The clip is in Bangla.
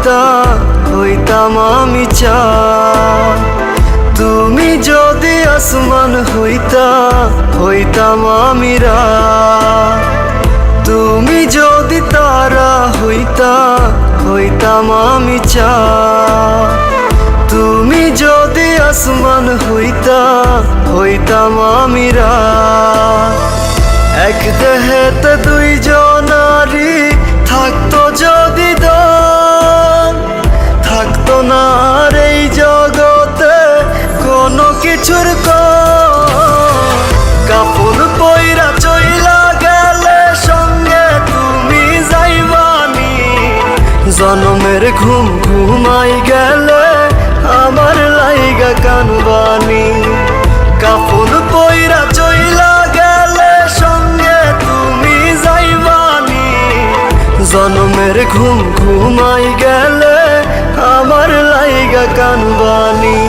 হইতা হইতাম আমি চা। তুমি যদি আসমান হইতা, হইতাম আমি রাত তুমি যদি তারা হইতা, হইতাম আমি চা। তুমি যদি আসমান হইতা, হইতাম আমি রাত এক দেহেতে দুইজনারি কিছুর কম কাপড় পইরা চইলা গেলে সঙ্গে তুমি যাইবানি। জনমের ঘুম ঘুমাই গেলে আমার লাইগা কানবানি। কাপড় পইরা চইলা গেলে সঙ্গে তুমি যাইবানি। জনমের ঘুম ঘুমাই গেলে আমার লাইগা কানবানি।